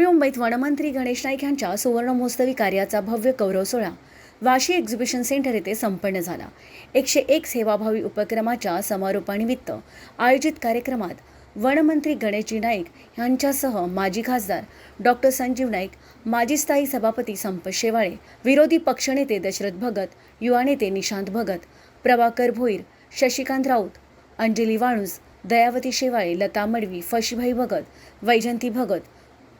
मुंबईत वनमंत्री गणेश नाईक यांच्या सुवर्णमहोत्सवी कार्याचा भव्य गौरव सोहळा वाशी एक्झिबिशन सेंटर येथे संपन्न झाला. एकशे एक सेवाभावी उपक्रमाच्या समारोपानिमित्त आयोजित कार्यक्रमात वनमंत्री गणेशजी नाईक यांच्यासह माजी खासदार डॉक्टर संजीव नाईक माजी स्थायी सभापती संपत शेवाळे विरोधी पक्षनेते दशरथ भगत युवा नेते निशांत भगत प्रभाकर भोईर शशिकांत राऊत अंजली वाणूस दयावती शेवाळे लता मडवी फशीभाई भगत वैजंती भगत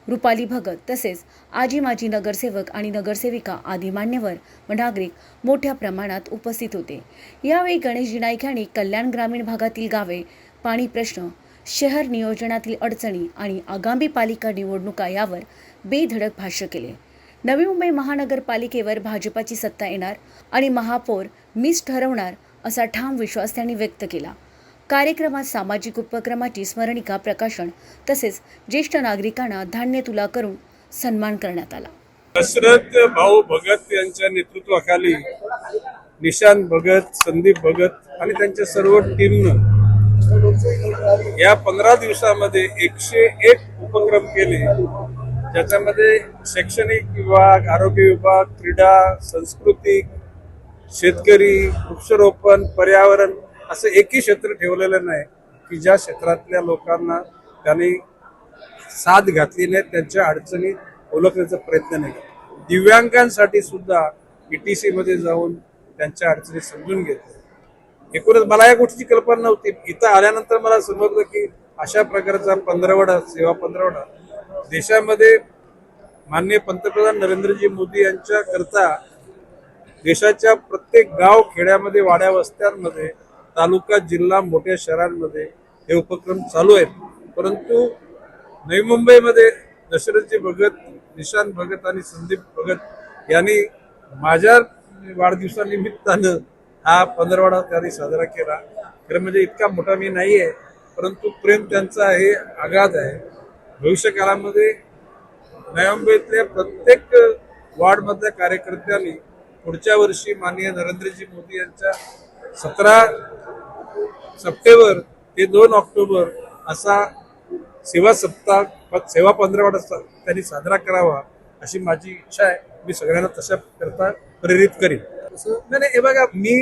रुपाली भगत तसेच आजी माजी नगरसेवक आणि नगरसेविका आदी मान्यवर व नागरिक मोठ्या प्रमाणात उपस्थित होते. यावेळी गणेशजी नाईक यांनी कल्याण ग्रामीण भागातील गावे पाणी प्रश्न शहर नियोजनातील अडचणी आणि आगामी पालिका निवडणुका यावर बेधडक भाष्य केले. नवी मुंबई महानगरपालिकेवर भाजपाची सत्ता येणार आणि महापौर मीच ठरवणार असा ठाम विश्वास त्यांनी व्यक्त केला. कार्यक्रमात सामाजिक उपक्रमाची स्मरणिका प्रकाशन तसेच ज्येष्ठ नागरिकांना धान्य तुला करून सन्मान करण्यात आला. दशरथ भाऊ भगत यांच्या नेतृत्वाखाली निशांत भगत संदीप भगत आणि त्यांच्या सर्व टीमनं या पंधरा दिवसामध्ये एकशे एक उपक्रम केले. ज्याच्यामध्ये शैक्षणिक विभाग आरोग्य विभाग क्रीडा सांस्कृतिक शेतकरी वृक्षारोपण पर्यावरण असं एकही क्षेत्र ठेवलेलं नाही की ज्या क्षेत्रातल्या लोकांना त्यांनी साथ घातली नाही त्यांच्या अडचणी ओळखण्याचा प्रयत्न नाही केला. दिव्यांगांसाठी सुद्धा टी सीमध्ये जाऊन त्यांच्या अडचणी समजून घेतल्या एकूणच मला या गोष्टीची कल्पना नव्हती इथं आल्यानंतर मला समजलं की अशा प्रकारचा पंधरवडा सेवा पंधरवडा देशामध्ये माननीय पंतप्रधान नरेंद्रजी मोदी यांच्या करता देशाच्या प्रत्येक गाव खेड्यामध्ये वाड्या वस्त्यांमध्ये तालुका जिल्हा मोठ्या शहरांमध्ये हे उपक्रम चालू आहेत. परंतु नवी मुंबईमध्ये दशरथजी भगत निशांत भगत आणि संदीप भगत यांनी माझ्या वाढदिवसानिमित्तानं हा पंधरवाडा त्यांनी साजरा केला. खरं म्हणजे इतका मोठा मी नाही आहे परंतु प्रेम त्यांचा हे आघात आहे. भविष्यकाळामध्ये नवी मुंबईतल्या प्रत्येक वार्डमधल्या कार्यकर्त्यांनी पुढच्या वर्षी माननीय नरेंद्रजी मोदी यांच्या सतरा सप्टेंबर ते दोन ऑक्टोबर असा सेवा सप्ताह सेवा पंधरवडा त्यांनी साजरा करावा अशी माझी इच्छा आहे. मी सगळ्यांना तशा करता प्रेरित करीन. नाही नाही हे बघा मी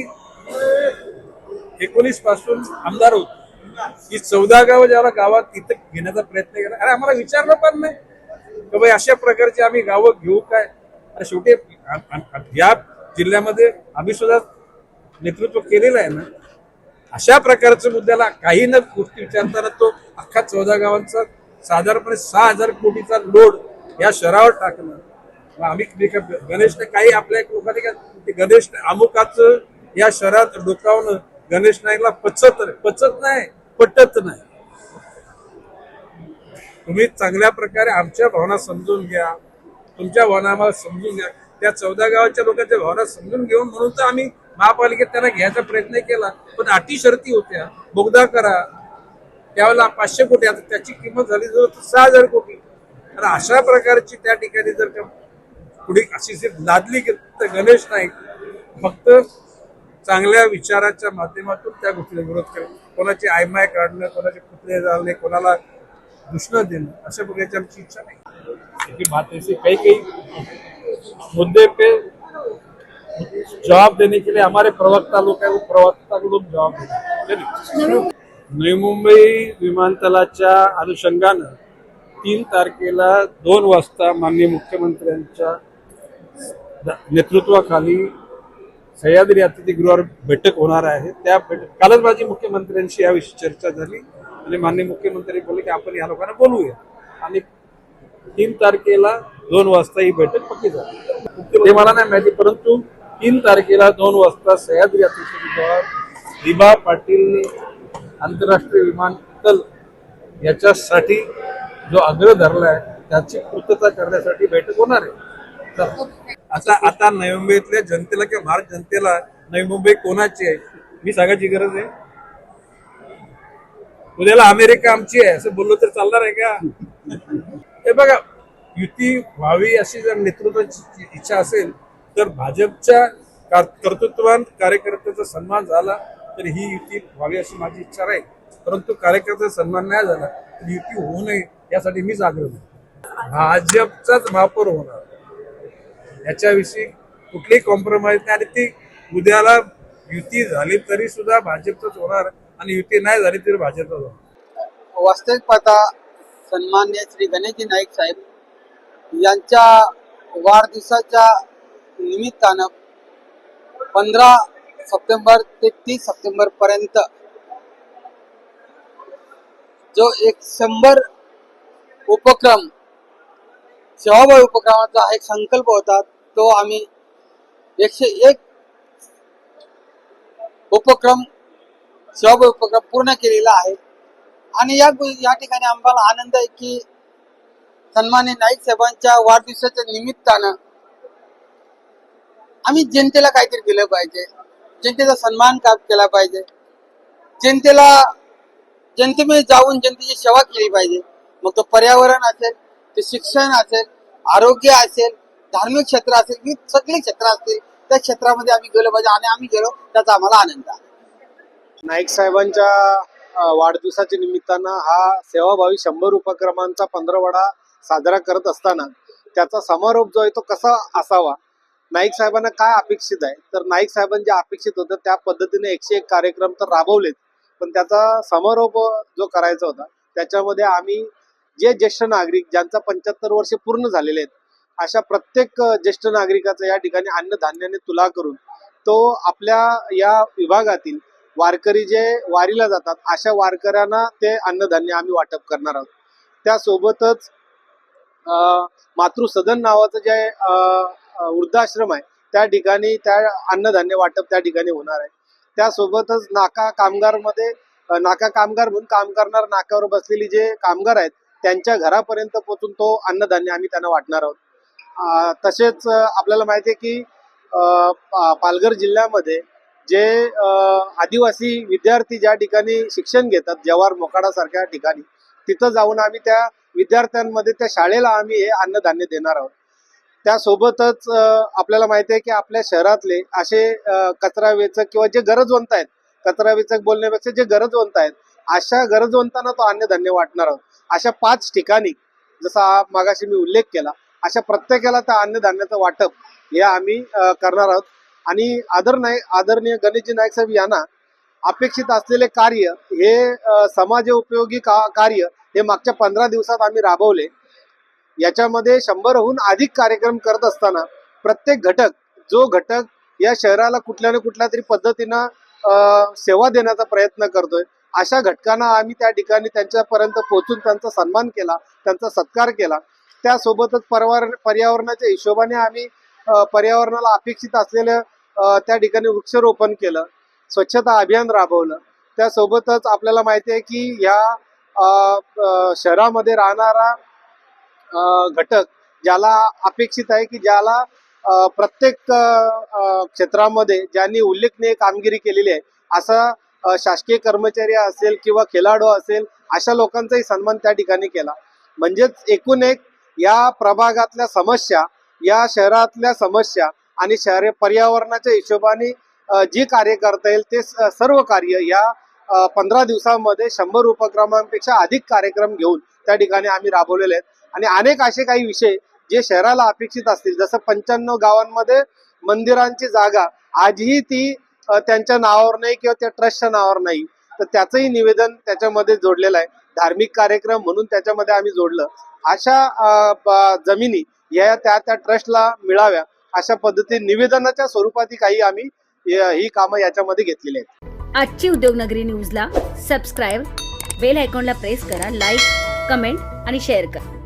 एकोणीसपासून आमदार होतो. की चौदा गाव ज्याला गावात तिथं घेण्याचा प्रयत्न केला. अरे आम्हाला विचारलं पण नाही. की बाई अशा प्रकारची आम्ही गावं घेऊ काय? अरे शेवटी या जिल्ह्यामध्ये आम्ही सुद्धा नेतृत्व केलेलं आहे ना अशा प्रकारच्या मुद्द्याला काही न गोष्टी विचारताना तो अख्खा चौदा गावांचा साधारणपणे सहा हजार कोटीचा लोड या शहरावर टाकणं आम्ही गणेशने काही आपल्या लोकांनी काय गणेश अमुकाचं या शहरात डोकावणं गणेश नाईकला पचत पचत नाही पटत नाही. तुम्ही चांगल्या प्रकारे आमच्या भावना समजून घ्या. तुमच्या भावना आम्हाला समजून घ्या. त्या चौदा गावाच्या लोकांच्या भावना समजून घेऊन म्हणून तर आम्ही महापालिकेत त्यांना घ्यायचा प्रयत्न केला पण अटी शर्ती होत्या. बोगदा करा. त्यावेळेला पाचशे कोटी आता त्याची किंमत झाली जवळ सहा हजार कोटी. तर अशा प्रकारची त्या ठिकाणी जर का पुढे अशी जी लादली तर गणेश नाईक फक्त चांगल्या विचाराच्या माध्यमातून त्या गोष्टीला विरोध करेल. कोणाची आयमाय काढणं कोणाचे पुतळे जाळणे कोणाला दुष्ण देणं अशा प्रकारची आमची इच्छा नाही. बात ऐसी मुद्दे पे जवाब देने के लिए हमारे प्रवक्ता लोग है वो प्रवक्ता लोग जवाब देते नवी मुंबई विमानतळाच्या अनुषंगानं तीन तारखेला दोन वाजता माननीय मुख्यमंत्र्यांच्या नेतृत्वाखाली सह्याद्री अतिथीगृहावर बैठक होणार आहे. त्या बैठक कालच माझी मुख्यमंत्र्यांशी याविषयी चर्चा झाली आणि माननीय मुख्यमंत्री बोलले की आपण या लोकांना बोलवूया आणि तीन तारखेला दोन वाजता ही बैठक पक्की झाली. ते मला नाही माहिती परंतु तीन तारखेला दोन वाजता सह्याद्री अतिशय दिबा पाटील आंतरराष्ट्रीय विमानतळ याच्यासाठी जो आग्रह धरलाय त्याची पूर्तता करण्यासाठी बैठक होणार आहे. तर आता आता नवी मुंबईतल्या जनतेला किंवा भारत जनतेला नवी मुंबई कोणाची आहे मी सांगायची गरज आहे? उद्याला अमेरिका आमची आहे असं बोललो तर चालणार आहे का? हे बघा युती व्हावी अशी जर नेतृत्वाची इच्छा असेल तर भाजपच्या कार- कर्तृत्वान कार्यकर्त्याचा सन्मान झाला तर ही युती व्हावी अशी माझी इच्छा राहील. परंतु कार्यकर्त्याचा सन्मान नाही झाला तर युती होऊ नये यासाठी मीच आग्रह भाजपचाच महापौर होणार. याच्याविषयी कुठलीही कॉम्प्रोमाइज नाही. आणि ती उद्याला युती झाली तरी सुद्धा भाजपच होणार आणि युती नाही झाली तरी भाजपचाच होणार. वास्तविक पाहता सन्मान्य श्री गणेशजी नाईक साहेब यांच्या वाढदिवसाच्या निमित्तानं पंधरा सप्टेंबर ते तीस सप्टेंबर पर्यंत जो एक शंभर उपक्रम सेवाभावी उपक्रमाचा एक संकल्प होता तो आम्ही एकशे एक उपक्रम सेवाभावी उपक्रम पूर्ण केलेला आहे. आणि या या ठिकाणी आम्हाला आनंद आहे की सन्मान्य नाईक साहेबांच्या वाढदिवसाच्या निमित्तानं आम्ही जनतेला काहीतरी दिलं पाहिजे. जनतेचा सन्मान का केला पाहिजे? जनतेला जनतेमध्ये जाऊन जनतेची सेवा केली पाहिजे. मग तो पर्यावरण असेल ते शिक्षण असेल आरोग्य असेल धार्मिक क्षेत्र असेल विविध सगळी क्षेत्र असतील त्या क्षेत्रामध्ये आम्ही गेलो पाहिजे आणि आम्ही गेलो त्याचा आम्हाला आनंद आहे. नाईक साहेबांच्या वाढदिवसाच्या निमित्तानं हा सेवाभावी शंभर उपक्रमांचा पंधरवडा साजरा करत असताना त्याचा समारोप जो आहे तो कसा असावा? नाईक साहेबांना काय अपेक्षित आहे? तर नाईक साहेबांना जे अपेक्षित होतं त्या पद्धतीने एकशे एक कार्यक्रम तर राबवलेत. पण त्याचा समारोप जो करायचा होता त्याच्यामध्ये आम्ही जे ज्येष्ठ नागरिक ज्यांचा पंच्याहत्तर वर्ष पूर्ण झालेले आहेत अशा प्रत्येक ज्येष्ठ नागरिकाचा या ठिकाणी अन्नधान्याने तुला करून तो आपल्या या विभागातील वारकरी जे वारीला जातात अशा वारकऱ्यांना ते अन्नधान्य आम्ही वाटप करणार आहोत. त्यासोबतच अं, मातृसदन नावाचं जे वृद्धाश्रम आहे. त्या ठिकाणी त्या अन्नधान्य वाटप त्या ठिकाणी होणार आहे. त्यासोबतच नाका कामगारमध्ये नाका कामगार म्हणून काम करणार नाकावर बसलेली जे कामगार आहेत त्यांच्या घरापर्यंत पोहोचून तो अन्नधान्य आम्ही त्यांना वाटणार आहोत. तसेच आपल्याला माहिती आहे की पालघर जिल्ह्यामध्ये जे आदिवासी विद्यार्थी ज्या ठिकाणी शिक्षण घेतात जवार मोकाडा सारख्या ठिकाणी तिथं जाऊन आम्ही त्या विद्यार्थ्यांमध्ये त्या शाळेला आम्ही हे अन्नधान्य देणार आहोत. त्यासोबतच आपल्याला माहिती आहे की आपल्या शहरातले असे कचरा वेचक किंवा जे गरजवंत आहेत कचरा वेचक बोलण्यापेक्षा जे गरजवंत आहेत अशा गरजवंतांना तो अन्नधान्य वाटणार आहोत. अशा पाच ठिकाणी जसा मागाशी मी उल्लेख केला अशा प्रत्येकाला त्या अन्नधान्याचं वाटप हे आम्ही करणार आहोत. आणि आदर नाही आदरणीय गणेशजी नाईक साहेब यांना अपेक्षित असलेले कार्य हे समाज उपयोगी का कार्य हे मागच्या पंधरा दिवसात आम्ही राबवले. याच्यामध्ये शंभरहून अधिक कार्यक्रम करत असताना प्रत्येक घटक जो घटक या शहराला कुठल्या ना कुठल्या तरी पद्धतीनं सेवा देण्याचा प्रयत्न करतोय अशा घटकांना आम्ही त्या ठिकाणी त्यांच्यापर्यंत पोहोचून त्यांचा सन्मान केला त्यांचा सत्कार केला. त्यासोबतच पर्यावरण पर्यावरणाच्या हिशोबाने आम्ही पर्यावरणाला अपेक्षित असलेलं त्या ठिकाणी वृक्षारोपण केलं स्वच्छता अभियान राबवलं. त्यासोबतच आपल्याला माहिती आहे की या शहरामध्ये राहणारा घटक ज्याला अपेक्षित आहे की ज्याला प्रत्येक क्षेत्रामध्ये ज्यांनी उल्लेखनीय कामगिरी केलेली आहे असा शासकीय कर्मचारी असेल किंवा खेळाडू असेल अशा लोकांचाही सन्मान त्या ठिकाणी केला. म्हणजेच एकूण एक या प्रभागातल्या समस्या या शहरातल्या समस्या आणि शहरे पर्यावरणाच्या हिशोबाने जी कार्य करता येईल ते स- सर्व कार्य या पंधरा दिवसांमध्ये शंभर उपक्रमांपेक्षा अधिक कार्यक्रम घेऊन त्या ठिकाणी आम्ही राबवलेले आहेत. आणि अनेक असे काही विषय जे शहराला अपेक्षित असतील. जसं पंच्याण्णव गावांमध्ये मंदिरांची जागा आजही ती त्यांच्या नावावर नाही किंवा त्या ट्रस्टच्या नावावर नाही. तर त्याचंही निवेदन त्याच्यामध्ये जोडलेलं आहे. धार्मिक कार्यक्रम म्हणून त्याच्यामध्ये आम्ही जोडलं. अशा जमिनी या त्या त्या ट्रस्टला मिळाव्या अशा पद्धतीने निवेदनाच्या स्वरूपात काही आम्ही ही कामं याच्यामध्ये घेतलेली आहेत. आजची उद्योगनगरी न्यूजला सबस्क्राईब बेल आयकॉनला प्रेस करा लाईक कमेंट आणि शेअर करा.